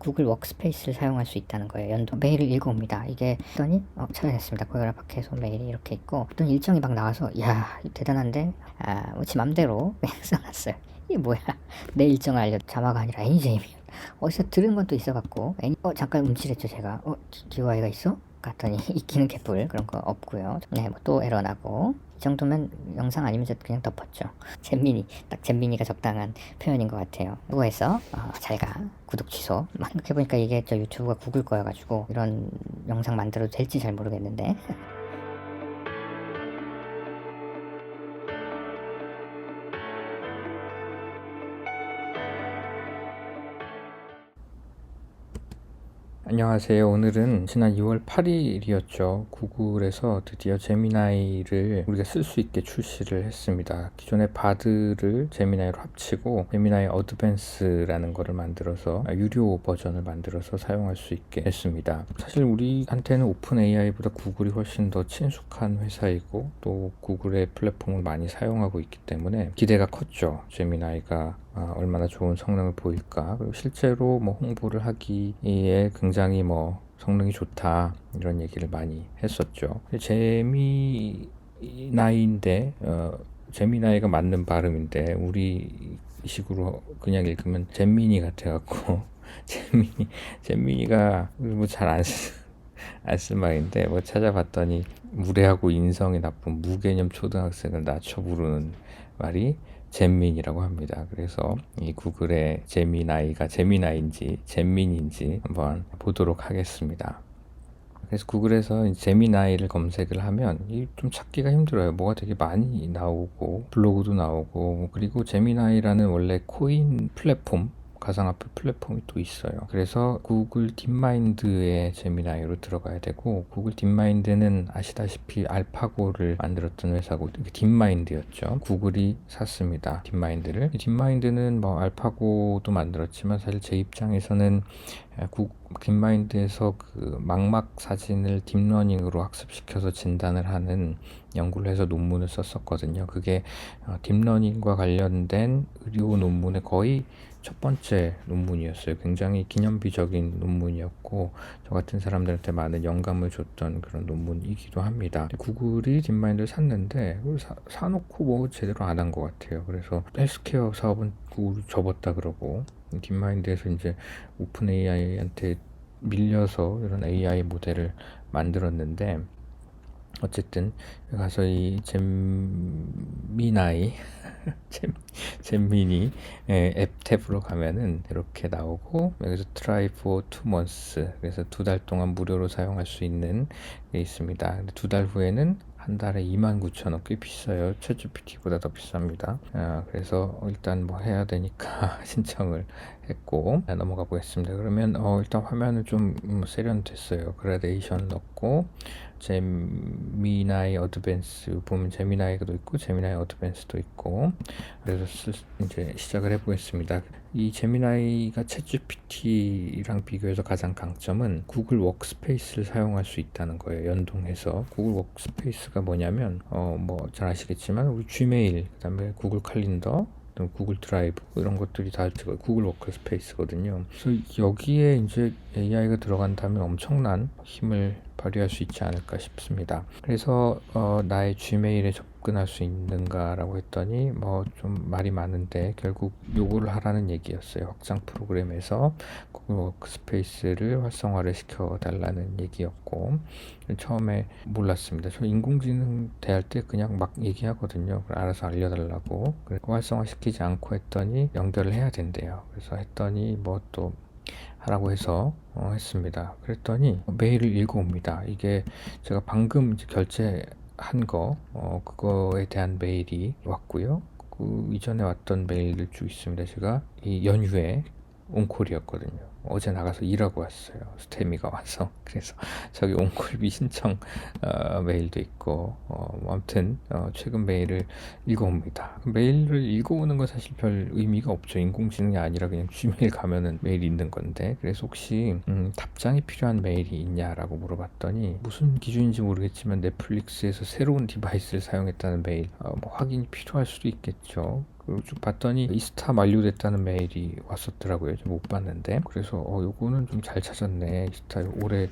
구글 워크스페이스를 사용할 수 있다는 거예요. 연동 메일을 읽어옵니다. 이게 했더니 어, 찾아냈습니다. 고혈압 박해소 메일이 이렇게 있고 어떤 일정이 막 나와서 야 대단한데 아, 뭐지 맘대로 그냥 써놨어요. 이게 뭐야? 내 일정을 알려 자마가 아니라 애니제이면 어디서 들은 건 또 있어갖고 애니, 어 잠깐 움찔했죠 제가 어 기- 기와이가 있어? 갔더니 있기는 개뿔 그런 거 없고요. 네, 뭐 또 에러 나고 이 정도면 영상 아니면 저 그냥 덮었죠. 잼민이 딱 잼민이가 적당한 표현인 것 같아요. 누구해서 어, 잘가 구독 취소. 막 해보니까 이게 저 유튜브가 구글 거여가지고 이런 영상 만들어도 될지 잘 모르겠는데. 안녕하세요. 오늘은 지난 2월 8일이었죠. 구글에서 드디어 제미나이를 우리가 쓸 수 있게 출시를 했습니다. 기존의 바드를 제미나이로 합치고 제미나이 어드밴스라는 거를 만들어서 아, 유료 버전을 만들어서 사용할 수 있게 했습니다. 사실 우리한테는 오픈 AI보다 구글이 훨씬 더 친숙한 회사이고 또 구글의 플랫폼을 많이 사용하고 있기 때문에 기대가 컸죠. 제미나이가 아, 얼마나 좋은 성능을 보일까. 그리고 실제로 뭐 홍보를 하기에 굉장히 뭐 성능이 좋다 이런 얘기를 많이 했었죠. 제미나이인데 어, 제미나이가 맞는 발음인데 우리 식으로 그냥 읽으면 잼민이 같아갖고 잼민이 잼민이가 뭐 잘안 안쓸 말인데 뭐 찾아봤더니 무례하고 인성이 나쁜 무개념 초등학생을 낮춰 부르는 말이 잼민이라고 합니다. 그래서 이 구글의 제미나이가 제미나인지 잼민인지 한번 보도록 하겠습니다. 그래서 구글에서 이 제미나이를 검색을 하면 이좀 찾기가 힘들어요. 뭐가 되게 많이 나오고 블로그도 나오고 그리고 제미나이라는 원래 코인 플랫폼 가상화폐 플랫폼이 또 있어요. 그래서 구글 딥마인드의 제미나이로 들어가야 되고 구글 딥마인드는 아시다시피 알파고를 만들었던 회사고 딥마인드였죠. 구글이 샀습니다. 딥마인드를. 딥마인드는 뭐 알파고도 만들었지만 사실 제 입장에서는 구, 딥마인드에서 그 망막 사진을 딥러닝으로 학습시켜서 진단을 하는 연구를 해서 논문을 썼었거든요. 그게 어, 딥러닝과 관련된 의료 논문의 거의 첫 번째 논문이었어요. 굉장히 기념비적인 논문이었고 저 같은 사람들한테 많은 영감을 줬던 그런 논문이기도 합니다. 구글이 딥마인드를 샀는데 사, 사놓고 뭐 제대로 안 한 것 같아요. 그래서 헬스케어 사업은 구글이 접었다 그러고 딥마인드에서 이제 오픈 AI한테 밀려서 이런 AI 모델을 만들었는데 어쨌든 가서 이 잼미나이 잼, 잼미니 예, 앱 탭으로 가면은 이렇게 나오고 여기서 try for two months 그래서 두 달 동안 무료로 사용할 수 있는 게 있습니다. 두 달 후에는 한 달에 29,000원 꽤 비싸요. 챗GPT보다 더 비쌉니다. 아, 그래서 일단 뭐 해야 되니까 신청을 했고 네, 넘어가 보겠습니다. 그러면 어, 일단 화면은 좀 음, 세련됐어요. 그라데이션 넣고 제미나이 어드밴스 보면 제미나이도 있고 제미나이 어드밴스도 있고 그래서 쓰, 이제 시작을 해보겠습니다. 이 제미나이가 챗GPT랑 비교해서 가장 강점은 구글 워크스페이스를 사용할 수 있다는 거예요. 연동해서 구글 워크스페이스가 뭐냐면 어 뭐 잘 아시겠지만 우리 지메일 그다음에 구글 칼린더 또 구글 드라이브 이런 것들이 다 구글 워크스페이스거든요. 그래서 여기에 이제 AI가 들어간다면 엄청난 힘을 발휘할 수 있지 않을까 싶습니다. 그래서 어, 나의 지메일에 접 근할 수 있는가라고 했더니 뭐 좀 말이 많은데 결국 요거를 하라는 얘기였어요. 확장 프로그램에서 구글 워크스페이스를 활성화를 시켜 달라는 얘기였고 처음에 몰랐습니다. 저 인공지능 대할 때 그냥 막 얘기하거든요. 알아서 알려달라고. 활성화 시키지 않고 했더니 연결을 해야 된대요. 그래서 했더니 뭐또 하라고 해서 어, 했습니다. 그랬더니 메일을 읽어옵니다. 이게 제가 방금 이제 결제 한 거 어, 그거에 대한 메일이 왔고요. 그 이전에 왔던 메일들 쭉 있습니다. 제가 이 연휴에 온콜이었거든요. 어제 나가서 일하고 왔어요. 스테미가 와서. 그래서 저기 온콜비 신청 어, 메일도 있고, 어, 뭐 아무튼 어, 최근 메일을 읽어옵니다. 메일을 읽어오는 건 사실 별 의미가 없죠. 인공지능이 아니라 그냥 Gmail 가면은 메일 있는 건데. 그래서 혹시 음, 답장이 필요한 메일이 있냐라고 물어봤더니 무슨 기준인지 모르겠지만 넷플릭스에서 새로운 디바이스를 사용했다는 메일 어, 뭐 확인이 필요할 수도 있겠죠. 그리고 쭉 봤더니 이스타 만료됐다는 메일이 왔었더라고요. 좀 못 봤는데 그래서 어 요거는 좀 잘 찾았네. 이스타 올해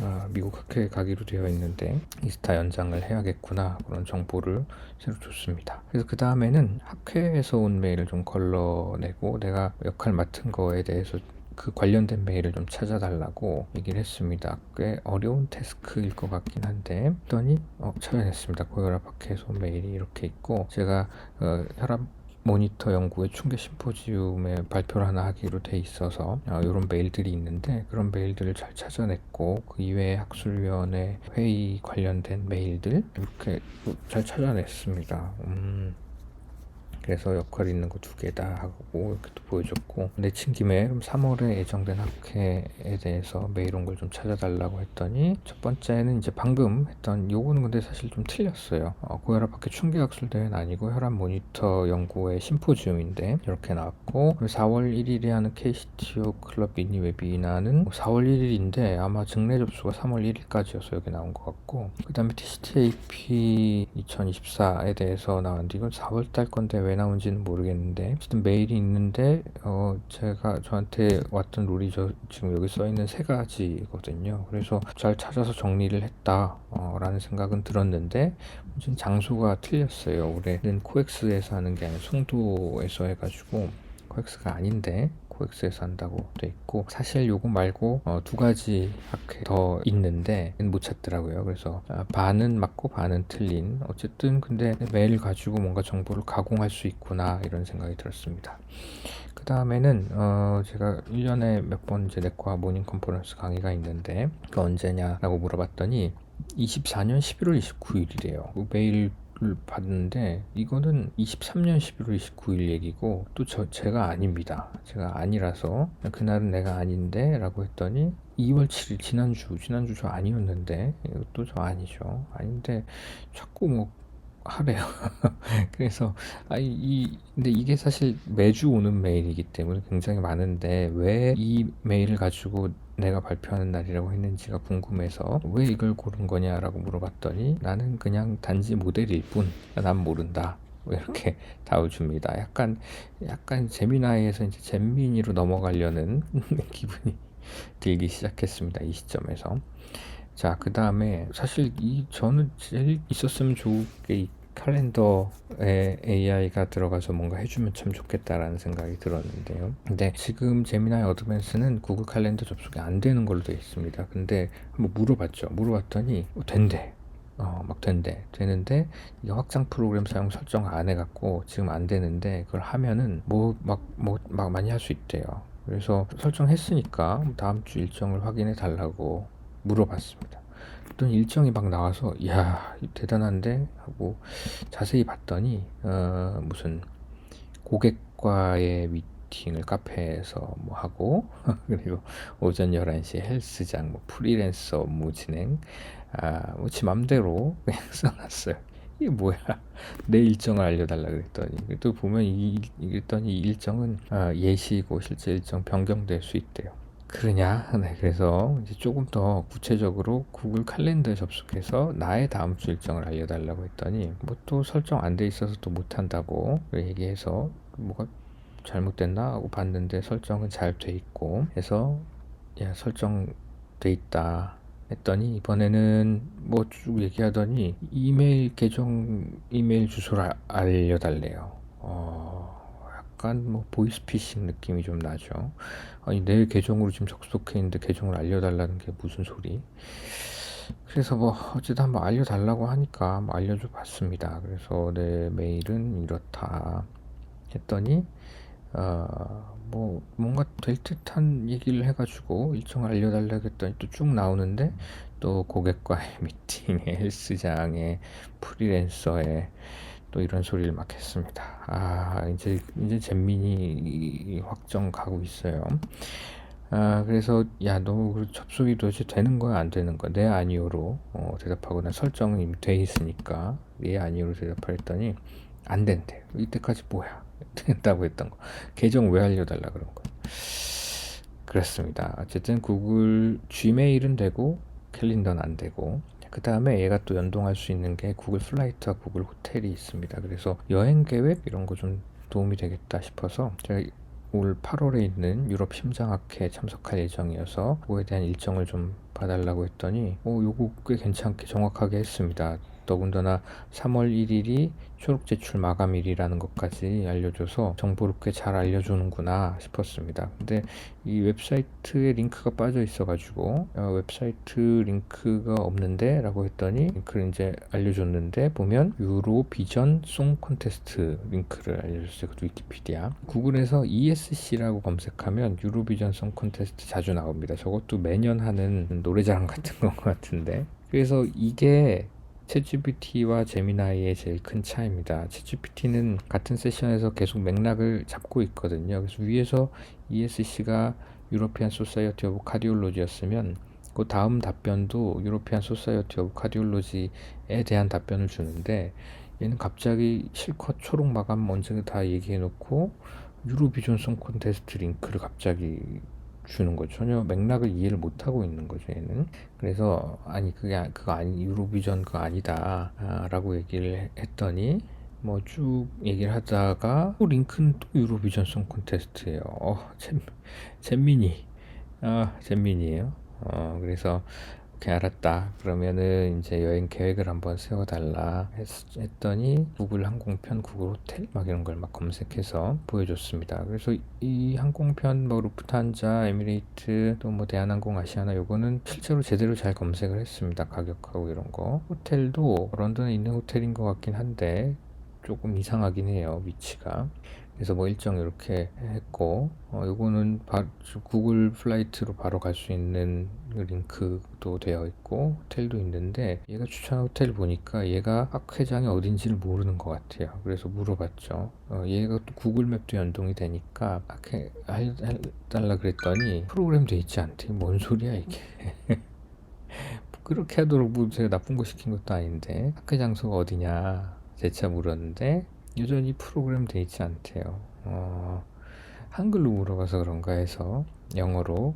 아, 미국 학회에 가기로 되어 있는데 이스타 연장을 해야겠구나 그런 정보를 새로 줬습니다. 그래서 그 다음에는 학회에서 온 메일을 좀 걸러내고 내가 역할 맡은 거에 대해서 그 관련된 메일을 좀 찾아달라고 얘기를 했습니다. 꽤 어려운 태스크일 것 같긴 한데 했더니 어, 찾아냈습니다. 고혈압 학회에서 온 메일이 이렇게 있고 제가 어, 혈압 모니터 연구의 충계 심포지움에 발표를 하나 하기로 돼 있어서 어, 이런 메일들이 있는데 그런 메일들을 잘 찾아냈고 그 이외에 학술위원회 회의 관련된 메일들 이렇게 잘 찾아냈습니다. 음. 그래서 역할 있는 거 두 개다 하고 이렇게 또 보여줬고. 내친 김에 그럼 3월에 예정된 학회에 대해서 메일 온 걸 좀 찾아달라고 했더니 첫 번째는 이제 방금 했던 요거는 근데 사실 좀 틀렸어요. 어, 고혈압 학회 충계학술 대회는 아니고 혈압 모니터 연구의 심포지움인데 이렇게 나왔고 그리고 4월 1일에 하는 KCTO 클럽 미니 웨비나는 4월 1일인데 아마 증례 접수가 3월 1일까지여서 여기 나온 것 같고 그 다음에 TCTAP 2024에 대해서 나왔는데 이건 4월 달 건데 왜 나온지는 모르겠는데 어쨌든 메일이 있는데 어 제가 저한테 왔던 룰이 저 지금 여기 써 있는 세 가지거든요. 그래서 잘 찾아서 정리를 했다 어, 라는 생각은 들었는데 지금 장소가 틀렸어요. 올해는 코엑스에서 하는 게 아니라 송도에서 해가지고 코엑스가 아닌데 코엑스에서 한다고 돼 있고 사실 요거 말고 어, 두 가지 학회 더 있는데 못 찾더라고요. 그래서 아, 반은 맞고 반은 틀린 어쨌든 근데 메일 가지고 뭔가 정보를 가공할 수 있구나 이런 생각이 들었습니다. 그 다음에는 어 제가 1년에 몇 번 이제 내과 모닝 컨퍼런스 강의가 있는데 그 언제냐라고 물어봤더니 24년 11월 29일이래요. 그 메일 을 봤는데 이거는 23년 11월 29일 얘기고 또 저 제가 아닙니다. 제가 아니라서 그날은 내가 아닌데 라고 했더니 2월 7일 지난주 지난주 저 아니었는데 이것도 저 아니죠. 아닌데 자꾸 뭐 하래요. 그래서 아이 이 근데 이게 사실 매주 오는 메일이기 때문에 굉장히 많은데 왜 이 메일을 가지고 내가 발표하는 날이라고 했는지가 궁금해서 왜 이걸 고른 거냐라고 물어봤더니 나는 그냥 단지 모델일 뿐. 난 모른다. 뭐 이렇게 답을 줍니다. 약간 약간 재미나이에서 이제 잼민이로 넘어가려는 기분이 들기 시작했습니다. 이 시점에서. 자, 그 다음에 사실 이 저는 제일 있었으면 좋을 게 이 칼렌더에 AI가 들어가서 뭔가 해주면 참 좋겠다라는 생각이 들었는데요. 근데 지금 제미나이 어드밴스는 구글 칼렌더 접속이 안 되는 걸로 되어 있습니다. 근데 한번 물어봤죠. 물어봤더니 어, 된대. 어, 막 된대. 되는데 이게 확장 프로그램 사용 설정 안 해갖고 지금 안 되는데 그걸 하면은 뭐 막 뭐 막 많이 할 수 있대요. 그래서 설정했으니까 다음 주 일정을 확인해 달라고 물어봤습니다. 어떤 일정이 막 나와서 이야 대단한데 하고 자세히 봤더니 어, 무슨 고객과의 미팅을 카페에서 뭐 하고 그리고 오전 11시에 헬스장 뭐 프리랜서 업무 진행 아, 뭐지 맘대로 그냥 써놨어요. 이게 뭐야? 내 일정을 알려달라 그랬더니 또 보면 이 이랬더니 이 일정은 아, 예시고 실제 일정 변경될 수 있대요. 그러냐? 네, 그래서 이제 조금 더 구체적으로 구글 칼렌더에 접속해서 나의 다음 주 일정을 알려달라고 했더니 뭐 또 설정 안 돼 있어서 또 못한다고 얘기해서 뭐가 잘못됐나 하고 봤는데 설정은 잘 돼 있고 해서 야 설정 돼 있다 했더니 이번에는 뭐 쭉 얘기하더니 이메일 계정 이메일 주소를 아- 알려달래요. 어, 약간 뭐 보이스피싱 느낌이 좀 나죠. 아니 내 계정으로 지금 접속해 있는데 계정을 알려달라는 게 무슨 소리? 그래서 뭐 어쨌든 한번 알려달라고 하니까 한번 알려줘 봤습니다. 그래서 내 메일은 이렇다 했더니 어 뭐 뭔가 될 듯한 얘기를 해가지고 일정을 알려달라고 했더니 또 쭉 나오는데 또 고객과의 미팅에 헬스장에 프리랜서에 또 이런 소리를 막 했습니다. 아, 이제, 이제 잼민이 확정 가고 있어요. 아, 그래서, 야, 너그 접속이 도대체 되는 거야, 안 되는 거야? 네, 아니요로 어, 대답하고 난 설정은 이미 돼 있으니까, 네, 아니요로 대답했더니, 안 된대. 이때까지 뭐야? 된다고 했던 거. 계정 왜 알려달라 그런 거. 그렇습니다. 어쨌든 구글 Gmail은 되고, 캘린더는 안 되고, 그 다음에 얘가 또 연동할 수 있는 게 구글 플라이트와 구글 호텔이 있습니다. 그래서 여행 계획 이런 거 좀 도움이 되겠다 싶어서 제가 올 8월에 있는 유럽 심장학회에 참석할 예정이어서 그거에 대한 일정을 좀 봐달라고 했더니 어 요거 꽤 괜찮게 정확하게 했습니다. 더군다나 3월 1일이 초록 제출 마감일이라는 것까지 알려줘서 정보를 꽤 잘 알려주는구나 싶었습니다. 근데 이 웹사이트에 링크가 빠져 있어가지고 어, 웹사이트 링크가 없는데 라고 했더니 링크를 이제 알려줬는데 보면 유로 비전 송 콘테스트 링크를 알려줬어요. 그 위키피디아. 구글에서 ESC라고 검색하면 유로비전 송 콘테스트 자주 나옵니다. 저것도 매년 하는 노래자랑 같은 것 같은데. 그래서 이게 챗GPT와 제미나이의 제일 큰 차이입니다. 챗GPT는 같은 세션에서 계속 맥락을 잡고 있거든요. 그래서 위에서 ESC가 유로피안 소사이어티 오브 카디올로지였으면 그 다음 답변도 유로피안 소사이어티 오브 카디올로지에 대한 답변을 주는데 얘는 갑자기 실컷 초록 마감 먼저 다 얘기해 놓고 유로비전 송 콘테스트 링크를 갑자기 주는 거죠. 전혀 맥락을 이해를 못 하고 있는 거죠, 얘는. 그래서 아니 그게 아- 그거 아니 유로비전 그거 아니다라고 얘기를 했더니 뭐 쭉 얘기를 하다가 또 링크는 또 유로비전 송 콘테스트예요. 어, 잼 잼민이. 아, 잼민이에요. 어, 그래서 오케이 알았다. 그러면은 이제 여행 계획을 한번 세워달라 했, 했더니 구글 항공편, 구글 호텔 막 이런 걸 막 검색해서 보여줬습니다. 그래서 이 항공편 뭐 루프탄자, 에미레이트 또 뭐 대한항공, 아시아나 요거는 실제로 제대로 잘 검색을 했습니다. 가격하고 이런 거. 호텔도 런던에 있는 호텔인 것 같긴 한데 조금 이상하긴 해요. 위치가. 그래서 뭐 일정 이렇게 했고 어, 요거는 바, 구글 플라이트로 바로 갈 수 있는 그 링크도 되어 있고 호텔도 있는데 얘가 추천한 호텔 보니까 얘가 학 회장이 어딘지를 모르는 것 같아요. 그래서 물어봤죠. 어, 얘가 또 구글 맵도 연동이 되니까 학회 해달라 그랬더니 프로그램 돼 있지 않대. 뭔 소리야 이게. 그렇게 하도록 뭐 제가 나쁜 거 시킨 것도 아닌데 학회 장소가 어디냐 재차 물었는데 여전히 프로그램 돼 있지 않대요. 어, 한글로 물어봐서 그런가 해서 영어로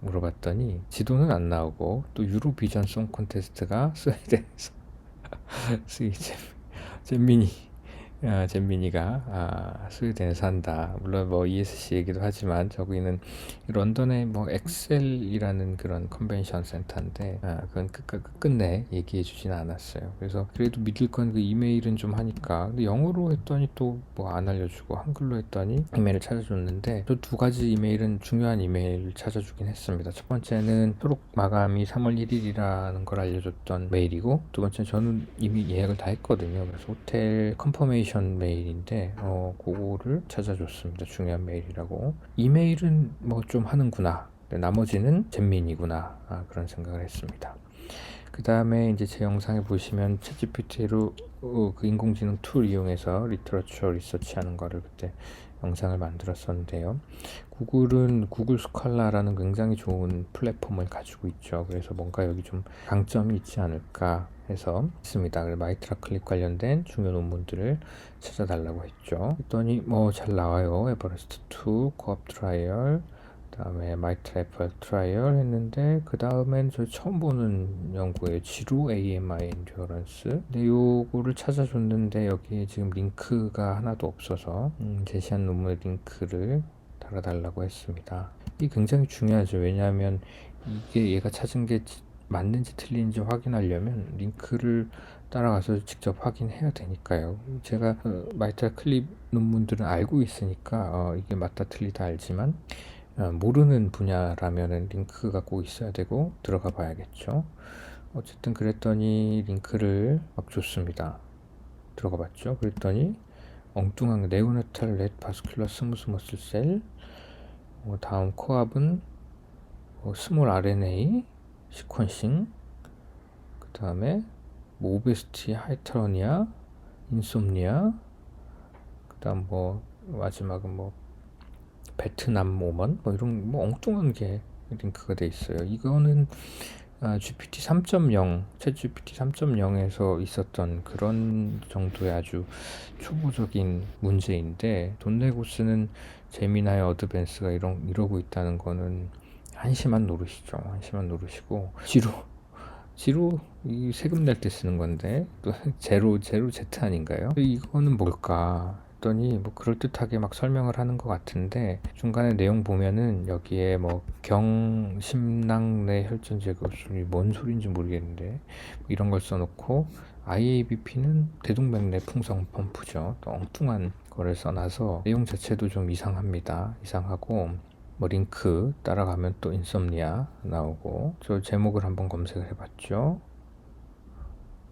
물어봤더니 지도는 안 나오고 또 유로비전 송 콘테스트가 스웨덴에서 스위 잼, 잼민이 아, 잼민이가 아, 스웨덴에서 한다. 물론 뭐 ESC 얘기도 하지만 저기는 런던에 뭐 엑셀이라는 그런 컨벤션 센터인데 아, 그건 끝, 끝, 끝내 얘기해 주진 않았어요. 그래서 그래도 믿을 건 그 이메일은 좀 하니까 근데 영어로 했더니 또 뭐 안 알려주고 한글로 했더니 이메일을 찾아줬는데 또 두 가지 이메일은 중요한 이메일 찾아주긴 했습니다. 첫 번째는 초록 마감이 3월 1일이라는 걸 알려줬던 메일이고 두 번째 저는 이미 예약을 다 했거든요. 그래서 호텔 컨퍼메이션 메일인데 어 그거를 찾아줬습니다. 중요한 메일이라고 이 메일은 뭐 좀 하는구나. 근데 나머지는 잼민이구나 아, 그런 생각을 했습니다. 그 다음에 이제 제 영상에 보시면 챗GPT로 어, 그 인공지능 툴 이용해서 리터러처 리서치 하는 거를 그때 영상을 만들었었는데요. 구글은 구글 스칼라라는 굉장히 좋은 플랫폼을 가지고 있죠. 그래서 뭔가 여기 좀 강점이 있지 않을까 해서 했습니다. 그래서 마이트라 클립 관련된 중요 논문들을 찾아달라고 했죠. 했더니 뭐 잘 나와요. 에버레스트 2, 코업 트라이얼, 그다음에 마이트래플 트라이얼 했는데 그 다음엔 저 처음 보는 연구예요. 지루 AMI 엔듀어런스. 근데 요거를 찾아줬는데 여기에 지금 링크가 하나도 없어서 음, 제시한 논문 링크를 달아달라고 했습니다. 이게 굉장히 중요하죠. 왜냐하면 이게 얘가 찾은 게 지- 맞는지 틀린지 확인하려면 링크를 따라가서 직접 확인해야 되니까요. 제가 어, 마이트라 클립 논문들은 알고 있으니까 어, 이게 맞다 틀리다 알지만 어, 모르는 분야라면은 링크가 꼭 있어야 되고 들어가 봐야겠죠. 어쨌든 그랬더니 링크를 막 줬습니다. 들어가 봤죠. 그랬더니 엉뚱한 네오네탈 렛 바스큘러 스무스 머슬 셀. 어, 다음 코압은 어, 스몰 RNA 시퀀싱. 그 다음에 뭐 오베스티 하이트러니아 인솜니아. 그 다음 뭐 마지막은 뭐 베트남 오먼? 뭐 이런 뭐 엉뚱한 게 링크가 돼 있어요. 이거는 아, GPT 3.0, 챗 GPT 3.0에서 있었던 그런 정도의 아주 초보적인 문제인데 돈 내고 쓰는 제미나의 어드밴스가 이런 이러고 있다는 거는 한심한 노릇이죠. 한심한 노릇이고 지루 지루 이 세금 낼 때 쓰는 건데 또 제로 제로 제트 아닌가요? 이거는 뭘까? 그랬더니 뭐 그럴듯하게 막 설명을 하는 것 같은데 중간에 내용 보면은 여기에 뭐 경심낭내 혈전 제거술이 뭔 소리인지 모르겠는데 뭐 이런 걸 써놓고 IABP는 대동맥내 풍성 펌프죠. 또 엉뚱한 거를 써놔서 내용 자체도 좀 이상합니다. 이상하고 뭐 링크 따라가면 또 인썸니아 나오고 저 제목을 한번 검색을 해봤죠.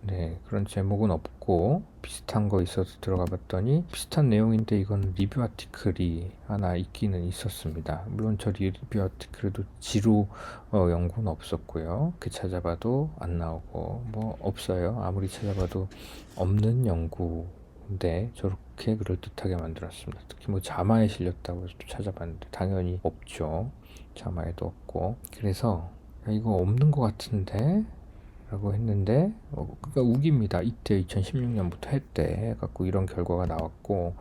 네, 그런 제목은 없고 비슷한 거 있어서 들어가 봤더니 비슷한 내용인데 이건 리뷰 아티클이 하나 있기는 있었습니다. 물론 저 리뷰 아티클에도 지루 어, 연구는 없었고요. 이렇게 찾아봐도 안 나오고 뭐 없어요. 아무리 찾아봐도 없는 연구인데 저렇게 그럴듯하게 만들었습니다. 특히 뭐 자마에 실렸다고 해서 또 찾아봤는데 당연히 없죠. 자마에도 없고 그래서 야, 이거 없는 것 같은데 라고 했는데 어, 그러니까 우기입니다. 이때 2016년부터 했대 해갖고 이런 결과가 나왔고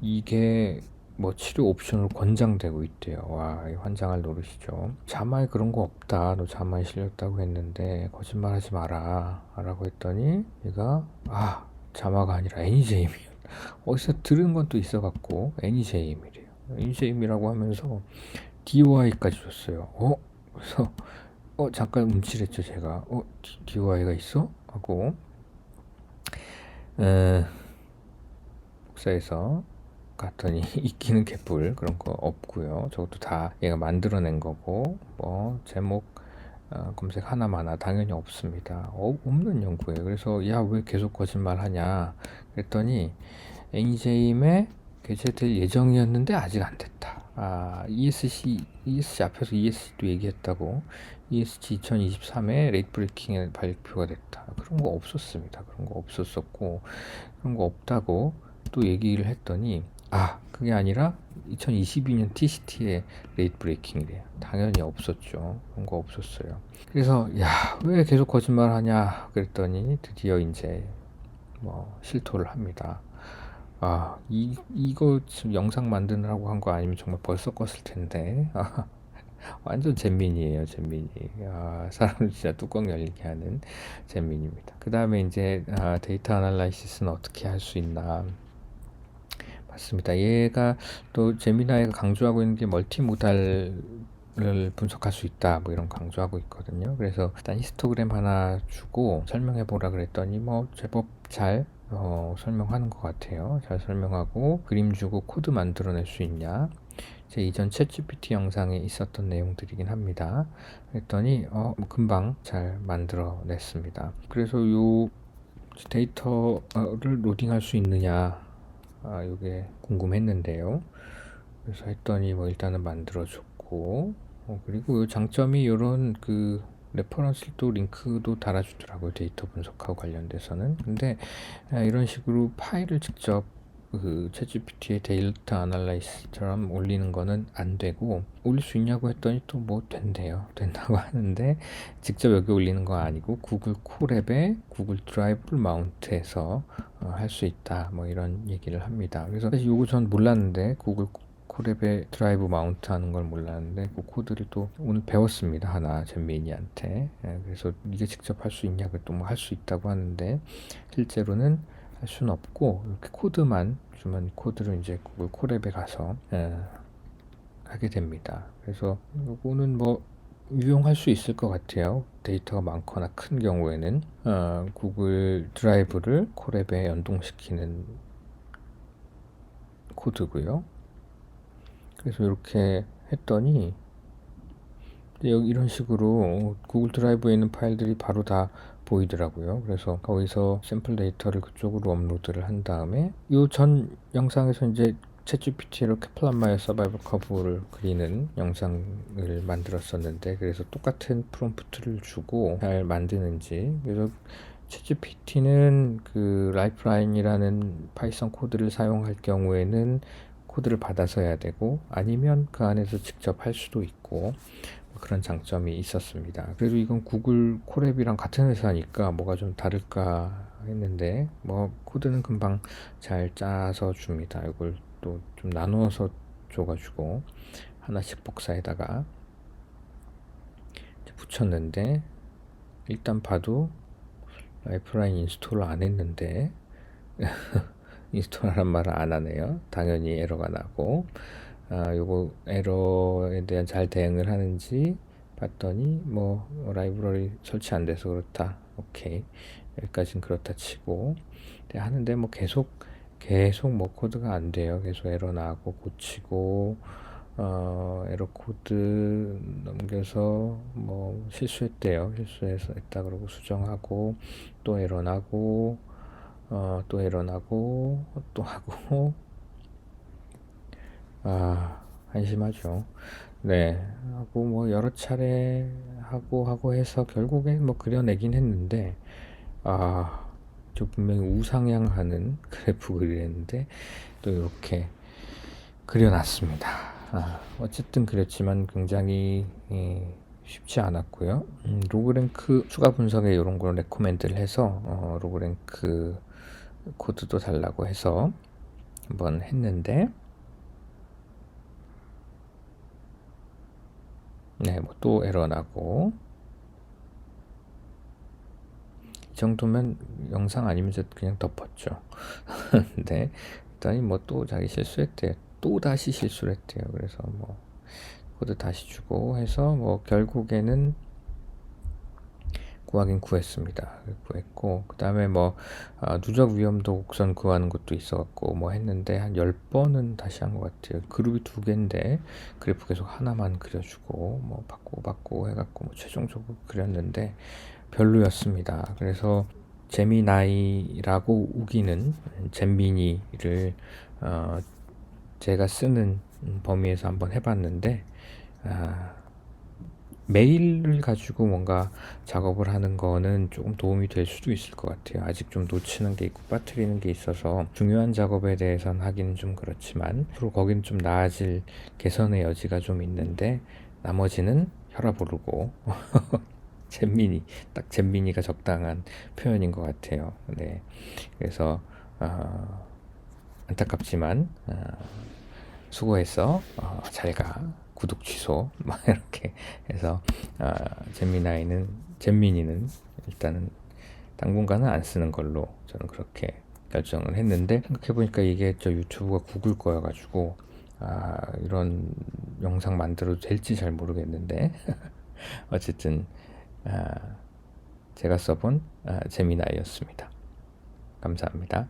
이게 뭐 치료 옵션으로 권장되고 있대요. 와, 이 환장할 노릇이죠. 자마에 그런 거 없다. 너 자마에 실렸다고 했는데 거짓말하지 마라. 라고 했더니 얘가 아 자마가 아니라 애니제임이야. 어디서 들은 건 또 있어갖고 애니제임이래요. 애니제임이라고 하면서 DOI까지 줬어요. 어? 그래서 어 잠깐 움찔했죠 제가. 어 디- DOI가 있어? 하고. 에, 복사해서 갔더니 있기는 개뿔 그런 거 없고요. 저것도 다 얘가 만들어낸 거고 뭐 제목 어, 검색 하나만 하 당연히 없습니다. 어, 없는 연구예요. 그래서 야 왜 계속 거짓말 하냐? 그랬더니 애니제임에 개최될 예정이었는데 아직 안 됐다 아 ESC ESC 앞에서 ESC도 얘기했다고 ESG 2023에 레이트 브레이킹에 발표가 됐다. 그런 거 없었습니다. 그런 거 없었었고 그런 거 없다고 또 얘기를 했더니 아 그게 아니라 2022년 TCT에 레이트 브레이킹이래요. 당연히 없었죠. 그런 거 없었어요. 그래서 야 왜 계속 거짓말 하냐 그랬더니 드디어 이제 뭐 실토를 합니다. 아, 이, 이거 지금 영상 만드느라고 한 거 아니면 정말 벌써 껐을 텐데. 완전 잼민이에요, 잼민이. 아, 사람을 진짜 뚜껑 열리게 하는 잼민입니다. 그 다음에 이제 아, 데이터 아날라이시스는 어떻게 할 수 있나. 맞습니다. 얘가 또 제미나이가 강조하고 있는 게 멀티모달을 분석할 수 있다. 뭐 이런 강조하고 있거든요. 그래서 일단 히스토그램 하나 주고 설명해 보라 그랬더니 뭐 제법 잘 어, 설명하는 것 같아요. 잘 설명하고 그림 주고 코드 만들어낼 수 있냐. 제 이전 챗GPT 영상에 있었던 내용들이긴 합니다. 그랬더니 어, 뭐 금방 잘 만들어냈습니다. 그래서 요 데이터를 로딩할 수 있느냐, 아, 요게 궁금했는데요. 그래서 했더니 뭐 일단은 만들어줬고, 어, 그리고 요 장점이 요런 그 레퍼런스도 링크도 달아주더라고요. 데이터 분석하고 관련돼서는. 근데 아, 이런 식으로 파일을 직접 그 챗GPT의 데이터 아날라이스처럼 올리는 거는 안 되고 올릴 수 있냐고 했더니 또 뭐 된대요. 된다고 하는데 직접 여기 올리는 거 아니고 구글 콜앱에 구글 드라이브를 마운트해서 어, 할수 있다. 뭐 이런 얘기를 합니다. 그래서 사실 요거 전 몰랐는데 구글 콜앱에 드라이브 마운트 하는 걸 몰랐는데 그 코드를 또 오늘 배웠습니다. 하나 젠미니한테. 예, 그래서 이게 직접 할 수 있냐고 또뭐 할 수 있다고 하는데 실제로는 할 수는 없고 이렇게 코드만 주면 코드를 이제 구글 콜앱에 가서 예, 하게 됩니다. 그래서 이거는 뭐 유용할 수 있을 것 같아요. 데이터가 많거나 큰 경우에는 어, 구글 드라이브를 콜앱에 연동시키는 코드고요. 그래서 이렇게 했더니 여기 이런 식으로 구글 드라이브에 있는 파일들이 바로 다 보이더라고요. 그래서 거기서 샘플 데이터를 그쪽으로 업로드를 한 다음에 이 전 영상에서 이제 챗GPT로 케플란마의 서바이벌 커브를 그리는 영상을 만들었었는데 그래서 똑같은 프롬프트를 주고 잘 만드는지 그래서 챗GPT는 그 라이프라인이라는 파이썬 코드를 사용할 경우에는 코드를 받아서 해야 되고 아니면 그 안에서 직접 할 수도 있고 뭐 그런 장점이 있었습니다. 그래도 이건 구글 콜앱이랑 같은 회사니까 뭐가 좀 다를까 했는데 뭐 코드는 금방 잘 짜서 줍니다. 이걸 또 좀 나누어서 줘가지고 하나씩 복사에다가 붙였는데 일단 봐도 라이프라인 인스톨을 안 했는데 인스톨하란 말을 안 하네요. 당연히 에러가 나고 아, 요거 에러에 대한 잘 대응을 하는지 봤더니 뭐 라이브러리 설치 안 돼서 그렇다. 오케이. 여기까지는 그렇다 치고 근데 하는데 뭐 계속 계속 뭐 코드가 안 돼요. 계속 에러 나고 고치고 어, 에러 코드 넘겨서 뭐 실수했대요. 실수해서 했다 그러고 수정하고 또 에러 나고 어, 또 에러 나고 또 하고 아 한심하죠. 네 하고 뭐 여러 차례 하고 하고 해서 결국엔 뭐 그려내긴 했는데 아저 분명히 우상향하는 그래프 그리는데 또 이렇게 그려놨습니다. 아, 어쨌든 그랬지만 굉장히 예, 쉽지 않았고요. 음, 로그랭크 추가 분석에 이런 걸 레코멘드를 해서 어, 로그랭크 코드도 달라고 해서 한번 했는데 네, 뭐 또 에러 나고 이 정도면 영상 아니면 저 그냥 덮었죠. 근데 그랬더니 뭐또 자기 실수했대요. 또 다시 실수를 했대요. 그래서 뭐 코드 다시 주고 해서 뭐 결국에는 구하긴 구했습니다. 구했고 그 다음에 뭐 아, 누적 위험도 곡선 구하는 것도 있어갖고 뭐 했는데 한 10번은 다시 한 것 같아요. 그룹이 두 개인데 그래프 계속 하나만 그려주고 뭐 바꾸고 바꾸고 해갖고 뭐 최종적으로 그렸는데 별로였습니다. 그래서 제미나이라고 우기는 잼미니를 어, 제가 쓰는 범위에서 한번 해봤는데 아, 메일을 가지고 뭔가 작업을 하는 거는 조금 도움이 될 수도 있을 것 같아요. 아직 좀 놓치는 게 있고 빠뜨리는 게 있어서 중요한 작업에 대해서는 하기는 좀 그렇지만 앞으로 거기는 좀 나아질 개선의 여지가 좀 있는데 나머지는 혈압 오르고 잼민이 딱 잼민이가 적당한 표현인 것 같아요. 네, 그래서 어, 안타깝지만 어, 수고했어. 어, 잘가. 구독 취소. 막 이렇게 해서 어, 잼미나이는 잼민이는 일단은 당분간은 안 쓰는 걸로 저는 그렇게 결정을 했는데 생각해 보니까 이게 저 유튜브가 구글 거여가지고 아, 이런 영상 만들어도 될지 잘 모르겠는데 어쨌든 아, 제가 써본 아, 재미나이였습니다. 감사합니다.